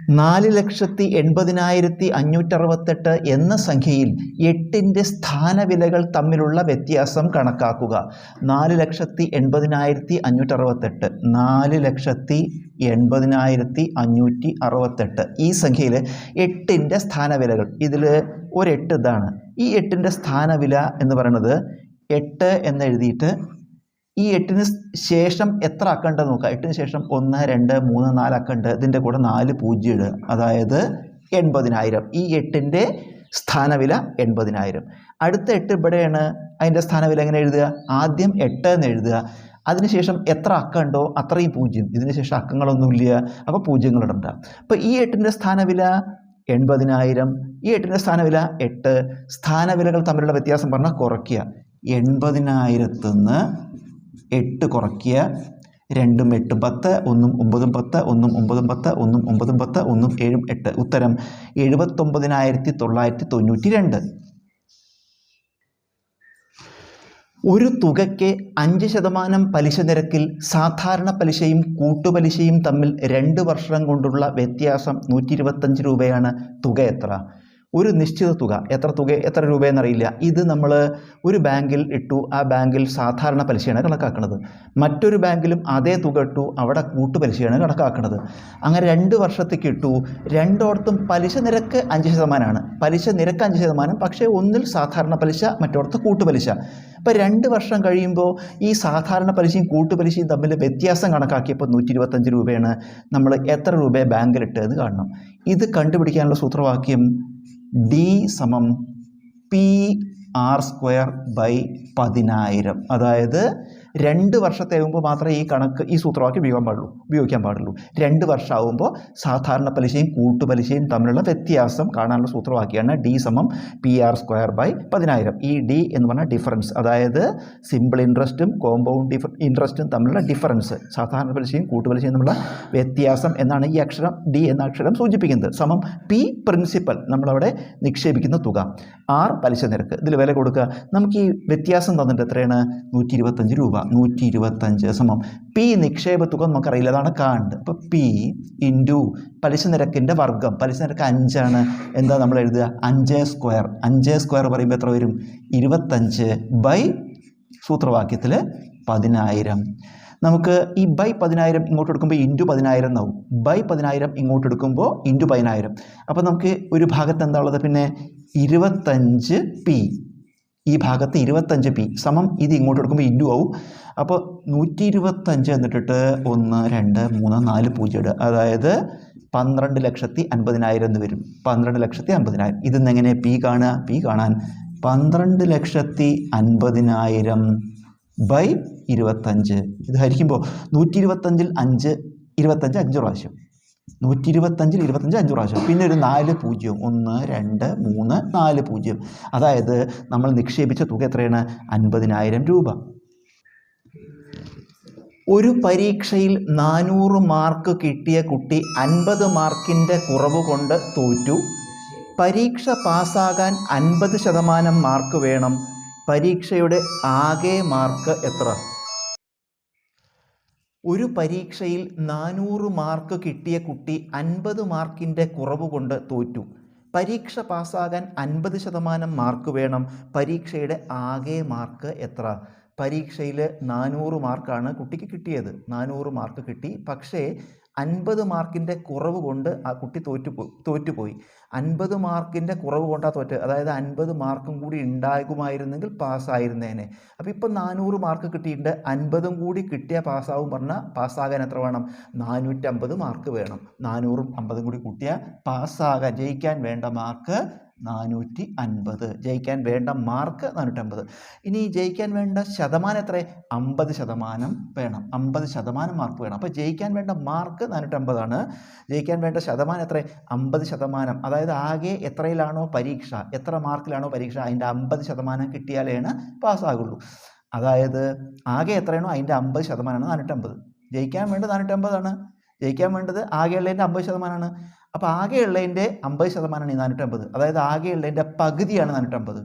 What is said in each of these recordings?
നാല് ലക്ഷത്തി എൺപതിനായിരത്തി അഞ്ഞൂറ്ററുപത്തെട്ട് എന്ന സംഖ്യയിൽ എട്ടിന്റെ സ്ഥാനവിലകൾ തമ്മിലുള്ള വ്യത്യാസം കണക്കാക്കുക. നാല് ലക്ഷത്തി എൺപതിനായിരത്തി അഞ്ഞൂറ്ററുപത്തെട്ട്. നാല് ലക്ഷത്തി എൺപതിനായിരത്തി അഞ്ഞൂറ്റി അറുപത്തെട്ട്. ഈ സംഖ്യയിൽ എട്ടിന്റെ സ്ഥാനവിലകൾ. ഇതിൽ ഒരെട്ട് ഇതാണ്. ഈ എട്ടിന്റെ സ്ഥാനവില എന്ന് പറയുന്നത് എട്ട് എന്ന് എഴുതിയിട്ട് ഈ എട്ടിന് ശേഷം എത്ര അക്കണ്ട് നോക്കുക. എട്ടിന് ശേഷം ഒന്ന് രണ്ട് മൂന്ന് നാല് അക്കണ്ട് ഇതിന്റെ കൂടെ നാല് പൂജ്യം ഇടുക. അതായത് എൺപതിനായിരം. ഈ എട്ടിന്റെ സ്ഥാനവില എൺപതിനായിരം. അടുത്ത എട്ട് ഇവിടെയാണ്. അതിന്റെ സ്ഥാനവില എങ്ങനെ എഴുതുക? ആദ്യം എട്ട് എന്ന് എഴുതുക. അതിനുശേഷം എത്ര അക്കമുണ്ടോ അത്രയും പൂജ്യം. ഇതിന് ശേഷം അക്കങ്ങളൊന്നുമില്ല. അപ്പോൾ പൂജ്യങ്ങൾ ഇടണ്ട അപ്പോൾ ഈ എട്ടിന്റെ സ്ഥാനവില എൺപതിനായിരം. ഈ എട്ടിന്റെ സ്ഥാനവില എട്ട്. സ്ഥാനവിലകൾ തമ്മിലുള്ള വ്യത്യാസം പറഞ്ഞാൽ കുറയ്ക്കുക. എൺപതിനായിരത്തുനിന്ന് എട്ട് കുറയ്ക്കുക. രണ്ടും എട്ടും പത്ത് ഒന്നും ഒമ്പതും പത്ത് ഒന്നും ഒമ്പതും പത്ത് ഒന്നും ഒമ്പതും പത്ത് ഒന്നും ഏഴും എട്ട്. ഉത്തരം എഴുപത്തൊമ്പതിനായിരത്തി തൊള്ളായിരത്തി തൊണ്ണൂറ്റി രണ്ട് ഒരു തുകയ്ക്ക് അഞ്ച് ശതമാനം പലിശ നിരക്കിൽ സാധാരണ പലിശയും കൂട്ടുപലിശയും തമ്മിൽ രണ്ട് വർഷം കൊണ്ടുള്ള വ്യത്യാസം നൂറ്റി രൂപയാണ് തുക എത്ര ഒരു നിശ്ചിത തുക. എത്ര തുക എത്ര രൂപയെന്നറിയില്ല. ഇത് നമ്മൾ ഒരു ബാങ്കിൽ ഇട്ടു. ആ ബാങ്കിൽ സാധാരണ പലിശയാണ് കണക്കാക്കുന്നത് മറ്റൊരു ബാങ്കിലും അതേ തുക ഇട്ടു. അവിടെ കൂട്ടുപലിശയാണ് കണക്കാക്കുന്നത് അങ്ങനെ രണ്ട് വർഷത്തേക്ക് ഇട്ടു. രണ്ടോടത്തും പലിശ നിരക്ക് അഞ്ച് ശതമാനമാണ്. പലിശ നിരക്ക് അഞ്ച് ശതമാനം. പക്ഷേ ഒന്നിൽ സാധാരണ പലിശ മറ്റോടത്ത് കൂട്ടുപലിശ അപ്പോൾ രണ്ട് വർഷം കഴിയുമ്പോൾ ഈ സാധാരണ പലിശയും കൂട്ടുപലിശയും തമ്മിൽ വ്യത്യാസം കണക്കാക്കിയപ്പോൾ നൂറ്റി ഇരുപത്തഞ്ച് രൂപയാണ് നമ്മൾ എത്ര രൂപയെ ബാങ്കിലിട്ടതെന്ന് കാണണം. ഇത് കണ്ടുപിടിക്കാനുള്ള സൂത്രവാക്യം ഡി സമം പി ആർ സ്ക്വയർ ബൈ പതിനായിരം. അതായത് രണ്ട് വർഷത്തേകുമ്പോൾ മാത്രമേ ഈ കണക്ക് ഈ സൂത്രവാക്യം ഉപയോഗിക്കാൻ പാടുള്ളൂ ഉപയോഗിക്കാൻ പാടുള്ളൂ. രണ്ട് വർഷമാകുമ്പോൾ സാധാരണ പലിശയും കൂട്ടുപലിശയും തമ്മിലുള്ള വ്യത്യാസം കാണാനുള്ള സൂത്രവാക്യമാണ് ഡി സമം പി ആർ സ്ക്വയർ ബൈ പതിനായിരം. ഈ ഡി എന്ന് പറഞ്ഞാൽ ഡിഫറൻസ് അതായത് സിമ്പിൾ ഇൻട്രസ്റ്റും കോമ്പൗണ്ട് ഡിഫ ഇൻട്രസ്റ്റും തമ്മിലുള്ള ഡിഫറൻസ് സാധാരണ പലിശയും കൂട്ടുപലിശയും തമ്മിലുള്ള വ്യത്യാസം എന്നാണ് ഈ അക്ഷരം ഡി എന്ന അക്ഷരം സൂചിപ്പിക്കുന്നത്. സമം പി പ്രിൻസിപ്പൽ നമ്മളവിടെ നിക്ഷേപിക്കുന്ന തുക. ആർ പലിശ നിരക്ക്. ഇതിൽ വില കൊടുക്കുക. നമുക്ക് ഈ വ്യത്യാസം തന്നിട്ട് എത്രയാണ്? നൂറ്റി രൂപ. നൂറ്റി ഇരുപത്തഞ്ച് സമം. പി നിക്ഷേപ തുക നമുക്കറിയില്ല അതാണ് കാണ്ട്. അപ്പോൾ പി ഇന്റു പലിശ നിരക്കിന്റെ വർഗം പലിശ നിരക്ക് അഞ്ചാണ്. എന്താ നമ്മൾ എഴുതുക? അഞ്ച് സ്ക്വയർ. അഞ്ച് സ്ക്വയർ പറയുമ്പോൾ എത്ര വരും? ഇരുപത്തഞ്ച് ബൈ സൂത്രവാക്യത്തിൽ പതിനായിരം. നമുക്ക് ഈ ബൈ പതിനായിരം ഇങ്ങോട്ട് എടുക്കുമ്പോൾ ഇന്റു പതിനായിരം എന്നാവും. ബൈ പതിനായിരം ഇങ്ങോട്ട് എടുക്കുമ്പോൾ ഇന്റു പതിനായിരം. അപ്പോൾ നമുക്ക് ഒരു ഭാഗത്ത് എന്താ ഉള്ളത്? പിന്നെ ഇരുപത്തഞ്ച് പി. ഈ ഭാഗത്ത് ഇരുപത്തഞ്ച് പി സമം ഇത് ഇങ്ങോട്ട് എടുക്കുമ്പോൾ ഇൻഡു ആവും. അപ്പോൾ നൂറ്റി ഇരുപത്തഞ്ച് എന്നിട്ടിട്ട് ഒന്ന് രണ്ട് മൂന്ന് നാല് പൂജ്യം ഇടുക. അതായത് പന്ത്രണ്ട് ലക്ഷത്തി അൻപതിനായിരം എന്ന് വരും. പന്ത്രണ്ട് ലക്ഷത്തി അൻപതിനായിരം. ഇതിന്ന് എങ്ങനെ പി കാണുക? പി കാണാൻ പന്ത്രണ്ട് ലക്ഷത്തി അൻപതിനായിരം ബൈ ഇരുപത്തഞ്ച്. ഇത് ഹരിക്കുമ്പോൾ നൂറ്റി ഇരുപത്തഞ്ചിൽ അഞ്ച് ഇരുപത്തഞ്ച് അഞ്ച് പ്രാവശ്യം. നൂറ്റി ഇരുപത്തഞ്ചിൽ ഇരുപത്തഞ്ച് അഞ്ച് പ്രാവശ്യം. പിന്നെ ഒരു നാല് പൂജ്യം. ഒന്ന് രണ്ട് മൂന്ന് നാല് പൂജ്യം. അതായത് നമ്മൾ നിക്ഷേപിച്ച തുക എത്രയാണ്? അൻപതിനായിരം രൂപ. ഒരു പരീക്ഷയിൽ നാനൂറ് മാർക്ക് കിട്ടിയ കുട്ടി അൻപത് മാർക്കിന്റെ കുറവ് കൊണ്ട് തോറ്റു. പരീക്ഷ പാസ്സാകാൻ അൻപത് ശതമാനം മാർക്ക് വേണം. പരീക്ഷയുടെ ആകെ മാർക്ക് എത്ര? ഒരു പരീക്ഷയിൽ നാനൂറ് മാർക്ക് കിട്ടിയ കുട്ടി അൻപത് മാർക്കിന്റെ കുറവ് കൊണ്ട് തോറ്റു. പരീക്ഷ പാസ്സാകാൻ അൻപത് ശതമാനം മാർക്ക് വേണം. പരീക്ഷയുടെ ആകെ മാർക്ക് എത്ര? പരീക്ഷയിൽ നാനൂറ് മാർക്കാണ് കുട്ടിക്ക് കിട്ടിയത്. നാനൂറ് മാർക്ക് കിട്ടി. പക്ഷേ അൻപത് മാർക്കിന്റെ കുറവ് കൊണ്ട് ആ കുട്ടി തോറ്റുപോയി തോറ്റുപോയി. അൻപത് മാർക്കിന്റെ കുറവ് കൊണ്ടാണ് തോറ്റ് അതായത് അൻപത് മാർക്കും കൂടി ഉണ്ടാകുമായിരുന്നെങ്കിൽ പാസ്സായിരുന്നേനെ. അപ്പോൾ ഇപ്പം നാനൂറ് മാർക്ക് കിട്ടിയിട്ടുണ്ട്. അൻപതും കൂടി കിട്ടിയാൽ പാസ്സാവും പറഞ്ഞാൽ പാസ്സാകാൻ എത്ര വേണം? നാനൂറ്റമ്പത് മാർക്ക് വേണം. നാനൂറും അമ്പതും കൂടി കൂട്ടിയാൽ പാസ്സാകാൻ ജയിക്കാൻ വേണ്ട മാർക്ക് നാനൂറ്റി അൻപത് ജയിക്കാൻ വേണ്ട മാർക്ക് നാനൂറ്റമ്പത് ഇനി ജയിക്കാൻ വേണ്ട ശതമാനം എത്ര? അമ്പത് ശതമാനം വേണം. അമ്പത് ശതമാനം മാർക്ക് വേണം. അപ്പോൾ ജയിക്കാൻ വേണ്ട മാർക്ക് നാനൂറ്റമ്പതാണ് ജയിക്കാൻ വേണ്ട ശതമാനം എത്ര? അമ്പത് ശതമാനം. അതായത് ആകെ എത്രയിലാണോ പരീക്ഷ? എത്ര മാർക്കിലാണോ പരീക്ഷ? അതിന്റെ അമ്പത് ശതമാനം കിട്ടിയാലേണ് പാസ്സാകുള്ളൂ. അതായത് ആകെ എത്രയാണോ? അതിന്റെ അമ്പത് ശതമാനമാണ് നാനൂറ്റമ്പത് ജയിക്കാൻ വേണ്ടത് നാനൂറ്റമ്പതാണ് ജയിക്കാൻ വേണ്ടത് ആകെയുള്ളതിന്റെ അമ്പത് ശതമാനമാണ്. അപ്പോൾ ആകെയുള്ളതിന്റെ അമ്പത് ശതമാനമാണ് ഈ നാനൂറ്റമ്പത്. അതായത് ആകെയുള്ളതിന്റെ പകുതിയാണ് നാനൂറ്റമ്പത്.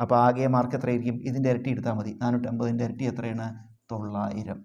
അപ്പോൾ ആകെ മാർക്ക് എത്രയായിരിക്കും? ഇതിന്റെ ഇരട്ടി എടുത്താൽ മതി. നാനൂറ്റമ്പതിന്റെ ഇരട്ടി എത്രയാണ്? തൊള്ളായിരം.